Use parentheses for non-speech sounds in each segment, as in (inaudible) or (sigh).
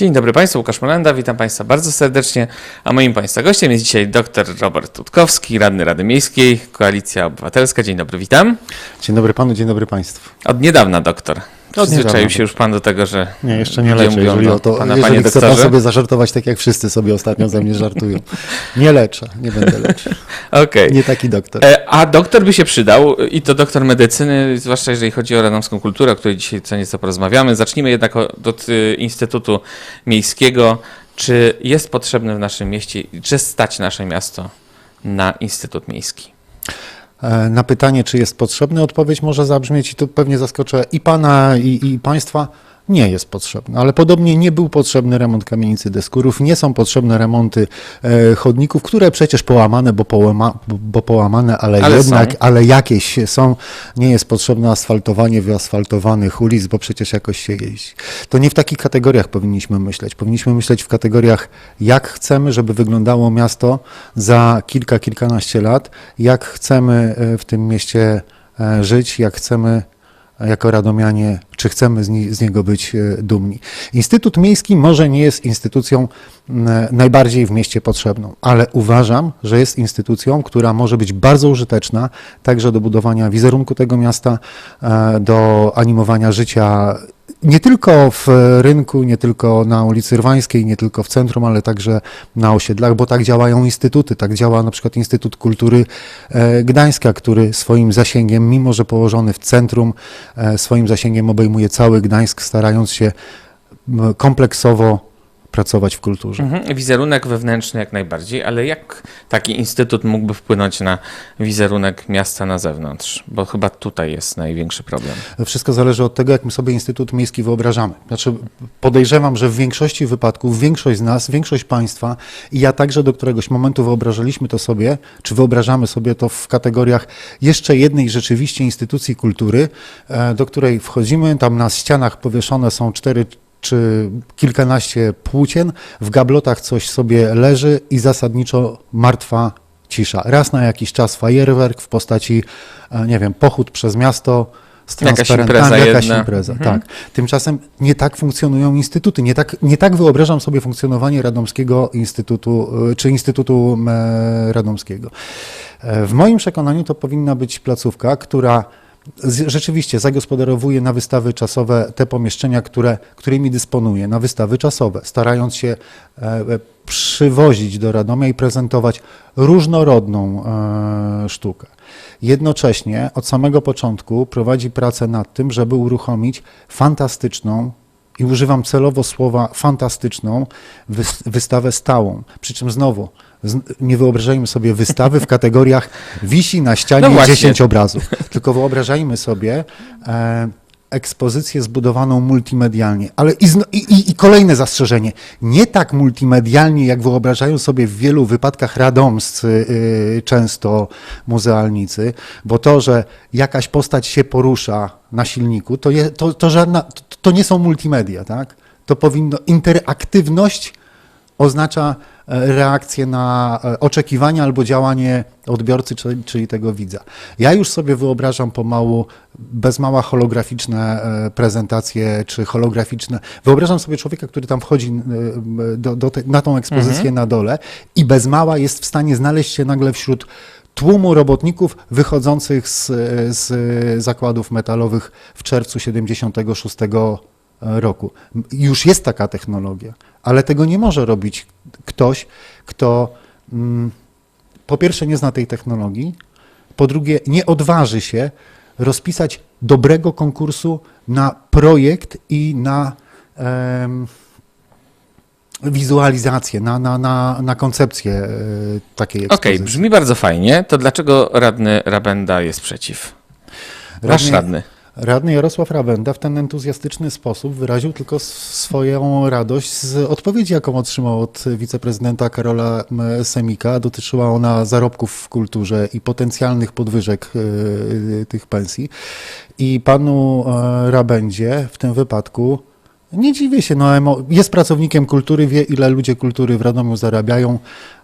Dzień dobry Państwu, Łukasz Molenda, witam Państwa bardzo serdecznie, a moim Państwa gościem jest dzisiaj dr Robert Tutkowski, radny Rady Miejskiej, Koalicja Obywatelska. Dzień dobry, witam. Dzień dobry panu, dzień dobry państwu. Od niedawna doktor. Niedawna. się już Pan do tego, że Nie, jeszcze nie leczę, jeżeli, o to, pana, jeżeli chce pan sobie zażartować tak jak wszyscy sobie ostatnio ze mnie żartują. Nie leczę, nie będę leczył. (laughs) Okej. Nie taki doktor. E, A doktor by się przydał, i to doktor medycyny, zwłaszcza jeżeli chodzi o radomską kulturę, o której dzisiaj co nieco porozmawiamy. Zacznijmy jednak od, od y, Instytutu Miejskiego. Czy jest potrzebny w naszym mieście, czy stać nasze miasto na Instytut Miejski? E, Na pytanie, czy jest potrzebny, odpowiedź może zabrzmieć i tu pewnie zaskoczę i pana, i, i państwa. Nie jest potrzebny, ale podobnie nie był potrzebny remont kamienicy Deskurów, nie są potrzebne remonty e, chodników, które przecież połamane, bo, połama, bo, połamane, ale, Ale jednak, są. ale jakieś są. Nie jest potrzebne asfaltowanie wyasfaltowanych ulic, bo przecież jakoś się jeździ. To nie w takich kategoriach powinniśmy myśleć. Powinniśmy myśleć w kategoriach, jak chcemy, żeby wyglądało miasto za kilka, kilkanaście lat, jak chcemy e, w tym mieście e, żyć, jak chcemy jako radomianie, czy chcemy z, ni- z niego być e, dumni. Instytut Miejski może nie jest instytucją najbardziej w mieście potrzebną, ale uważam, że jest instytucją, która może być bardzo użyteczna także do budowania wizerunku tego miasta, e, do animowania życia nie tylko w rynku, nie tylko na ulicy Rwańskiej, nie tylko w centrum, ale także na osiedlach, bo tak działają instytuty. Tak działa na przykład Instytut Kultury e, Gdańska, który swoim zasięgiem, mimo że położony w centrum, swoim zasięgiem obejmuje cały Gdańsk, starając się kompleksowo pracować w kulturze. Mhm. Wizerunek wewnętrzny jak najbardziej, ale jak taki instytut mógłby wpłynąć na wizerunek miasta na zewnątrz? Bo chyba tutaj jest największy problem. Wszystko zależy od tego, jak my sobie Instytut Miejski wyobrażamy. Znaczy, podejrzewam, że w większości wypadków, większość z nas, większość państwa i ja także do któregoś momentu wyobrażaliśmy to sobie, czy wyobrażamy sobie to w kategoriach jeszcze jednej rzeczywiście instytucji kultury, e, do której wchodzimy. Tam na ścianach powieszone są cztery czy kilkanaście płócien, w gablotach coś sobie leży i zasadniczo martwa cisza. Raz na jakiś czas fajerwerk w postaci, e, nie wiem, pochód przez miasto z Jakaś impreza jakaś impreza. Mhm. Tak. Tymczasem nie tak funkcjonują instytuty. Nie tak, nie tak wyobrażam sobie funkcjonowanie Radomskiego Instytutu, e, czy Instytutu e, Radomskiego. W moim przekonaniu to powinna być placówka, która rzeczywiście zagospodarowuje na wystawy czasowe te pomieszczenia, które, którymi dysponuje, na wystawy czasowe, starając się e, e, przywozić do Radomia i prezentować różnorodną e, sztukę. Jednocześnie od samego początku prowadzi pracę nad tym, żeby uruchomić fantastyczną i używam celowo słowa fantastyczną wys- wystawę stałą. Przy czym znowu, nie wyobrażajmy sobie wystawy w kategoriach wisi na ścianie No właśnie. 10 obrazów, tylko wyobrażajmy sobie e, ekspozycję zbudowaną multimedialnie. Ale i, i, i, kolejne zastrzeżenie, nie tak multimedialnie, jak wyobrażają sobie w wielu wypadkach radomscy, y, często muzealnicy, bo to, że jakaś postać się porusza na silniku, to, je, to, to, żadna, to, to nie są multimedia, tak? To powinno, interaktywność oznacza e, reakcję na e, oczekiwania albo działanie odbiorcy, czyli, tego widza. Ja już sobie wyobrażam pomału bez mała holograficzne e, prezentacje, czy holograficzne. Wyobrażam sobie człowieka, który tam wchodzi do, do te, na tą ekspozycję na dole i bez mała jest w stanie znaleźć się nagle wśród tłumu robotników wychodzących z, z zakładów metalowych w czerwcu 76 roku. Już jest taka technologia, ale tego nie może robić ktoś, kto mm, po pierwsze nie zna tej technologii, po drugie nie odważy się rozpisać dobrego konkursu na projekt i na em, wizualizację, na, na, na, na koncepcję e, takiej Okej, ekspozycji. brzmi bardzo fajnie. To dlaczego radny Rabenda jest przeciw? Wasz Radny- radny. Jarosław Rabenda w ten entuzjastyczny sposób wyraził tylko swoją radość z odpowiedzi, jaką otrzymał od wiceprezydenta Karola. Semika. Dotyczyła ona zarobków w kulturze i potencjalnych podwyżek e, tych pensji. I panu e, Rabendzie w tym wypadku Nie dziwię się, no jest pracownikiem kultury, wie ile ludzie kultury w Radomiu zarabiają.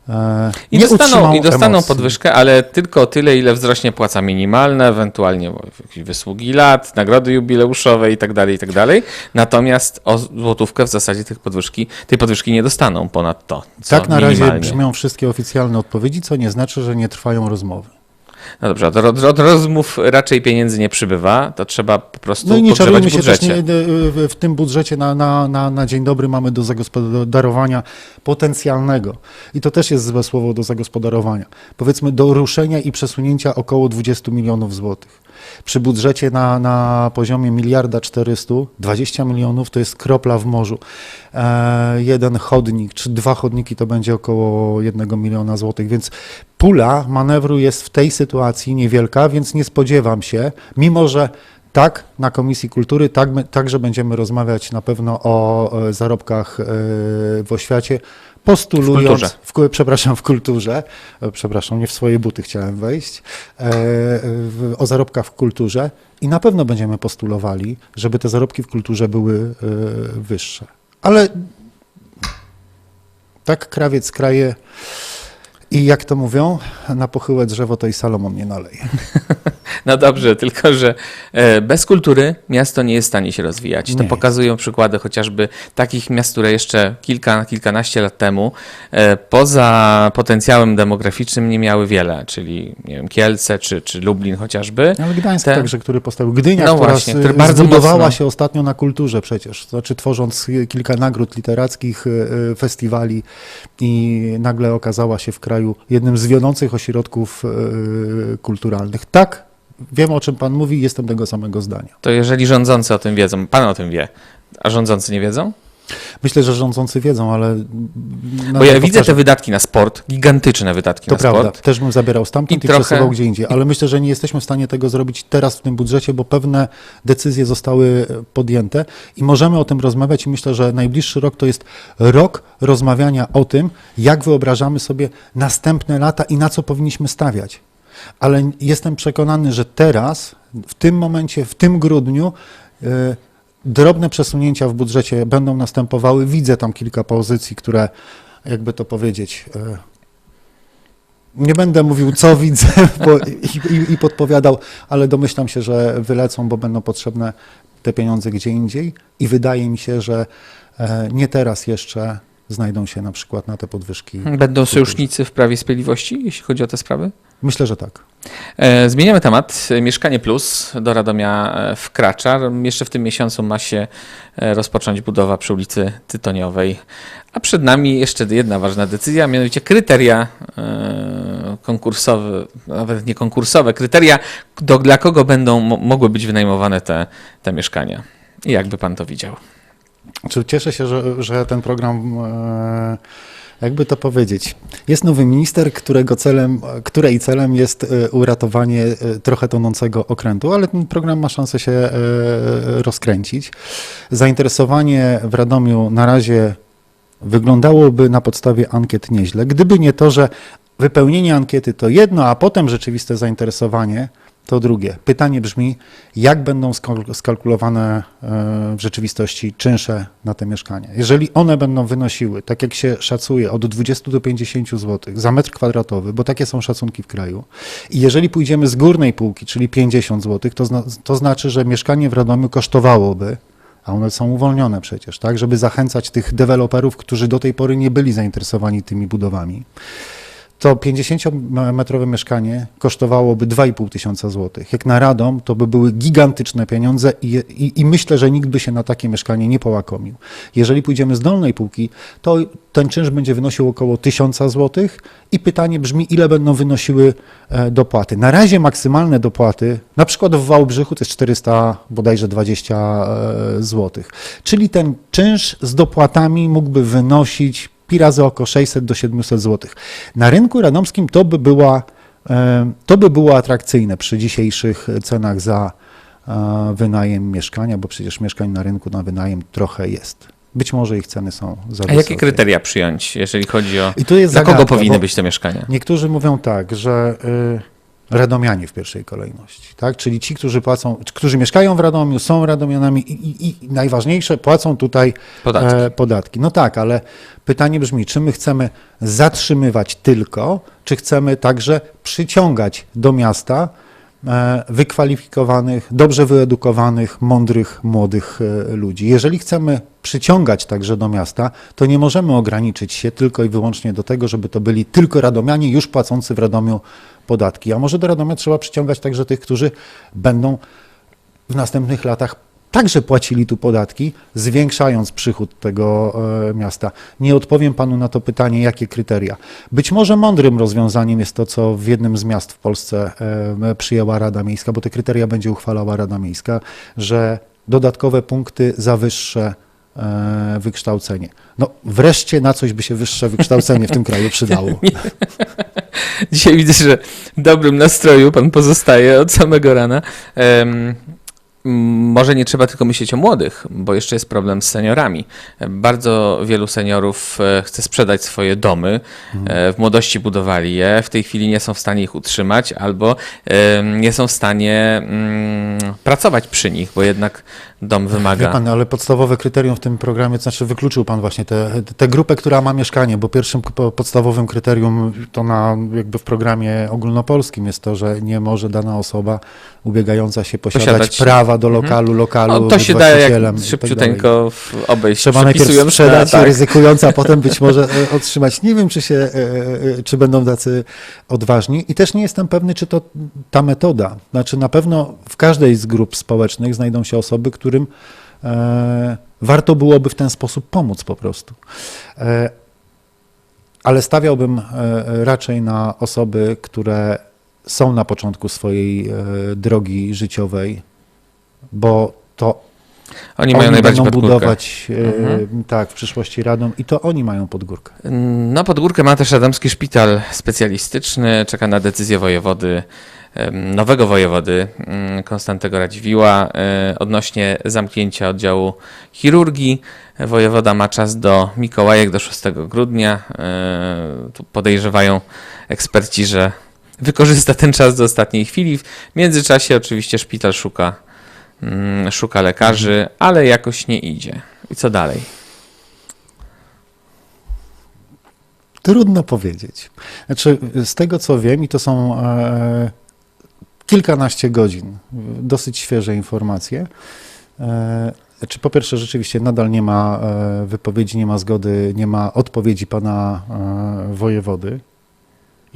E, I dostaną, I dostaną emocji. podwyżkę, ale tylko tyle, ile wzrośnie płaca minimalna, ewentualnie jakieś wysługi lat, nagrody jubileuszowe i tak dalej, i tak. Natomiast o złotówkę w zasadzie tych podwyżki, tej podwyżki nie dostaną ponad to, Tak na razie brzmią wszystkie oficjalne odpowiedzi, co nie znaczy, że nie trwają rozmowy. No dobrze, od, od, od rozmów raczej pieniędzy nie przybywa, to trzeba po prostu No i nie czarujmy w się też, budżecie. nie, w w tym budżecie na, na, na, na dzień dobry mamy do zagospodarowania potencjalnego. I to też jest złe słowo do zagospodarowania. Powiedzmy do ruszenia i przesunięcia około 20 milionów złotych. Przy budżecie na, na poziomie miliarda 400, 20 milionów to jest kropla w morzu. E, jeden chodnik czy dwa chodniki to będzie około 1 miliona złotych, więc pula manewru jest w tej sytuacji niewielka, więc nie spodziewam się, mimo że tak, na Komisji Kultury, tak, także będziemy rozmawiać na pewno o e, zarobkach e, w oświacie, postulując, W w przepraszam, w kulturze, e, przepraszam, nie w swoje buty chciałem wejść, o zarobkach w kulturze. I na pewno będziemy postulowali, żeby te zarobki w kulturze były wyższe. Ale tak krawiec kraje i jak to mówią, na pochyłe drzewo to i Salomon nie naleje. (laughs) No dobrze, tylko że e, bez kultury miasto nie jest w stanie się rozwijać. To Nie. pokazują przykłady chociażby takich miast, które jeszcze kilka, kilkanaście lat temu e, poza potencjałem demograficznym nie miały wiele, czyli nie wiem, Kielce czy, czy Lublin chociażby. Ale Gdańsk Te- także, który postawił. Gdynia, No która właśnie, który bardzo zbudowała mocno- się ostatnio na kulturze przecież. To Znaczy tworząc kilka nagród literackich, y, festiwali i nagle okazała się w kraju jednym z wiodących ośrodków kulturalnych. Tak, wiem o czym pan mówi, jestem tego samego zdania. To jeżeli rządzący o tym wiedzą, pan o tym wie, a rządzący nie wiedzą? Myślę, że rządzący wiedzą, ale... Bo ja widzę te wydatki na sport, gigantyczne wydatki To na prawda, sport. też bym zabierał stamtąd I i, trochę- przesuwał gdzie indziej, ale myślę, że nie jesteśmy w stanie tego zrobić teraz w tym budżecie, bo pewne decyzje zostały podjęte i możemy o tym rozmawiać i myślę, że najbliższy rok to jest rok rozmawiania o tym, jak wyobrażamy sobie następne lata i na co powinniśmy stawiać. Ale jestem przekonany, że teraz, w tym momencie, w tym grudniu, e, drobne przesunięcia w budżecie będą następowały. Widzę tam kilka pozycji, które, jakby to powiedzieć, e, nie będę mówił, co (laughs) widzę bo, i, i, i podpowiadał, ale domyślam się, że wylecą, bo będą potrzebne te pieniądze gdzie indziej i wydaje mi się, że e, nie teraz jeszcze znajdą się na przykład na te podwyżki. Będą sojusznicy w Prawie Sprawiedliwości, jeśli chodzi o te sprawy? Myślę, że tak. E, Zmieniamy temat. Mieszkanie Plus do Radomia e, wkracza. Jeszcze w tym miesiącu ma się e, rozpocząć budowa przy ulicy Tytoniowej. A przed nami jeszcze jedna ważna decyzja, mianowicie kryteria konkursowe, nawet nie konkursowe, kryteria, do, dla kogo będą mo- mogły być wynajmowane te, te mieszkania. I jak by pan to widział? Czy cieszę się, że, że ten program, e, jakby to powiedzieć, jest nowy minister, którego celem, której celem jest e, uratowanie e, trochę tonącego okrętu, ale ten program ma szansę się rozkręcić. Zainteresowanie w Radomiu na razie wyglądałoby na podstawie ankiet nieźle. Gdyby nie to, że wypełnienie ankiety to jedno, a potem rzeczywiste zainteresowanie to drugie. Pytanie brzmi, jak będą skal- skalkulowane e, w rzeczywistości czynsze na te mieszkania? Jeżeli one będą wynosiły, tak jak się szacuje, od 20 do 50 zł za metr kwadratowy, bo takie są szacunki w kraju, i jeżeli pójdziemy z górnej półki, czyli 50 zł, to, zna, to znaczy, że mieszkanie w Radomiu kosztowałoby a one są uwolnione przecież, tak, żeby zachęcać tych deweloperów, którzy do tej pory nie byli zainteresowani tymi budowami, to 50-metrowe mieszkanie kosztowałoby 2,5 tysiąca złotych. Jak na Radom, to by były gigantyczne pieniądze i, i, i myślę, że nikt by się na takie mieszkanie nie połakomił. Jeżeli pójdziemy z dolnej półki, to ten czynsz będzie wynosił około 1000 złotych i pytanie brzmi, ile będą wynosiły e, dopłaty. Na razie maksymalne dopłaty, na przykład w Wałbrzychu to jest 400 bodajże 20 e, złotych. Czyli ten czynsz z dopłatami mógłby wynosić pi razy około 600 do 700 zł. Na rynku radomskim to by, była, e, to by było atrakcyjne przy dzisiejszych cenach za e, wynajem mieszkania, bo przecież mieszkań na rynku na wynajem trochę jest. Być może ich ceny są za A wysokie. jakie kryteria przyjąć, jeżeli chodzi o... I tu jest kogo zagadka, powinny bo być te mieszkania? Niektórzy mówią tak, że radomianie w pierwszej kolejności, tak? Czyli ci, którzy płacą, którzy mieszkają w Radomiu, są radomianami i, i, i najważniejsze, płacą tutaj Podatki. E, podatki. No tak, ale pytanie brzmi, czy my chcemy zatrzymywać tylko, czy chcemy także przyciągać do miasta e, wykwalifikowanych, dobrze wyedukowanych, mądrych, młodych e, ludzi. Jeżeli chcemy przyciągać także do miasta, to nie możemy ograniczyć się tylko i wyłącznie do tego, żeby to byli tylko radomianie już płacący w Radomiu podatki. A może do Radomia trzeba przyciągać także tych, którzy będą w następnych latach także płacili tu podatki, zwiększając przychód tego e, miasta. Nie odpowiem panu na to pytanie, jakie kryteria. Być może mądrym rozwiązaniem jest to, co w jednym z miast w Polsce przyjęła Rada Miejska, bo te kryteria będzie uchwalała Rada Miejska, że dodatkowe punkty za wyższe e, wykształcenie. No wreszcie na coś by się wyższe wykształcenie w tym kraju przydało. (laughs) Dzisiaj widzę, że w dobrym nastroju pan pozostaje od samego rana. Może nie trzeba tylko myśleć o młodych, bo jeszcze jest problem z seniorami. Bardzo wielu seniorów e, chce sprzedać swoje domy. E, W młodości budowali je, w tej chwili nie są w stanie ich utrzymać albo nie są w stanie mm, pracować przy nich, bo jednak dom Wie wymaga. pan, ale podstawowe kryterium w tym programie, to znaczy wykluczył pan właśnie tę grupę, która ma mieszkanie, bo pierwszym po- podstawowym kryterium to na jakby w programie ogólnopolskim jest to, że nie może dana osoba ubiegająca się posiadać, Posiadać. prawa do lokalu, lokalu O, to się da jak tak szybciuteńko w- obejść, Trzeba najpierw sprzedać, na- tak. ryzykując, a potem być (laughs) może e, otrzymać. Nie wiem, czy, się, e, e, czy będą tacy odważni i też nie jestem pewny, czy to ta metoda. Znaczy na pewno w każdej z grup społecznych znajdą się osoby, którym e, warto byłoby w ten sposób pomóc po prostu. E, ale stawiałbym raczej na osoby, które są na początku swojej drogi życiowej, bo to Oni mają najbardziej będą budować e, Mhm. tak, w przyszłości radą i to oni mają pod górkę. Na Podgórkę ma też Radomski Szpital Specjalistyczny. Czeka na decyzję wojewody, nowego wojewody mm, Konstantego Radziwiła e, odnośnie zamknięcia oddziału chirurgii. Wojewoda ma czas do Mikołajek, do 6 grudnia. E, Tu podejrzewają eksperci, że wykorzysta ten czas do ostatniej chwili. W międzyczasie oczywiście szpital szuka, szuka lekarzy, ale jakoś nie idzie. I co dalej? Trudno powiedzieć. Znaczy, z tego co wiem, i to są e, kilkanaście godzin, dosyć świeże informacje. E, znaczy, po pierwsze, rzeczywiście nadal nie ma e, wypowiedzi, nie ma zgody, nie ma odpowiedzi pana e, wojewody.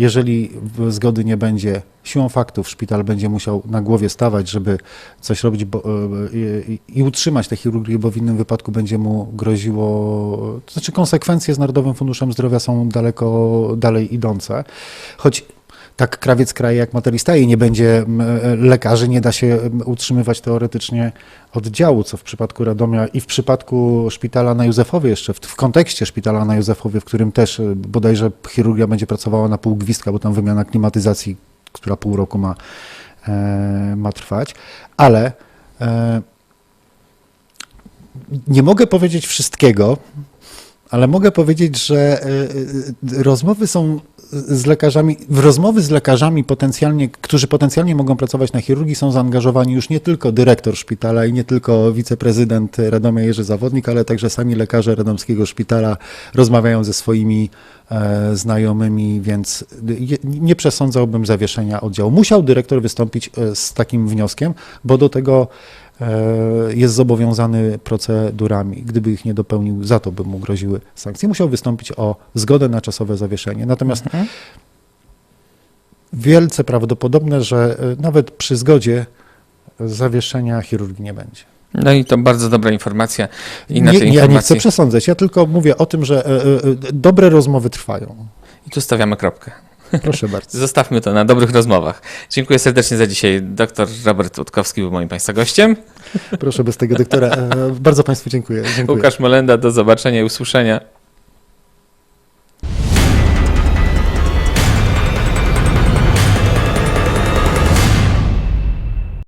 Jeżeli zgody nie będzie, siłą faktów szpital będzie musiał na głowie stawać, żeby coś robić bo, e, i, i utrzymać tę chirurgię, bo w innym wypadku będzie mu groziło. To znaczy, konsekwencje z Narodowym Funduszem Zdrowia są daleko dalej idące. Choć tak krawiec kraje jak materii staje, nie będzie m, e, lekarzy, nie da się m, utrzymywać teoretycznie oddziału, co w przypadku Radomia i w przypadku szpitala na Józefowie jeszcze, w, w kontekście szpitala na Józefowie, w którym też e, bodajże chirurgia będzie pracowała na pół gwizdka, bo tam wymiana klimatyzacji, która pół roku ma, e, ma trwać, ale e, nie mogę powiedzieć wszystkiego, ale mogę powiedzieć, że e, rozmowy są z lekarzami, w rozmowy z lekarzami potencjalnie, którzy potencjalnie mogą pracować na chirurgii, są zaangażowani już nie tylko dyrektor szpitala i nie tylko wiceprezydent Radomia Jerzy Zawodnik, ale także sami lekarze Radomskiego Szpitala rozmawiają ze swoimi e, znajomymi, więc je, nie przesądzałbym zawieszenia oddziału. Musiał dyrektor wystąpić e, z takim wnioskiem, bo do tego jest zobowiązany procedurami. Gdyby ich nie dopełnił, za to by mu groziły sankcje. Musiał wystąpić o zgodę na czasowe zawieszenie. Natomiast Mhm. wielce prawdopodobne, że e, nawet przy zgodzie zawieszenia chirurgii nie będzie. No i to bardzo dobra informacja. I na nie, tej ja nie chcę informacji przesądzać, ja tylko mówię o tym, że e, e, dobre rozmowy trwają. i tu stawiamy kropkę. Proszę bardzo. Zostawmy to na dobrych rozmowach. Dziękuję serdecznie za dzisiaj. Dr Robert Łutkowski był moim Państwa gościem. Proszę bez tego doktora. E, Bardzo Państwu dziękuję. dziękuję. Łukasz Molenda, do zobaczenia i usłyszenia.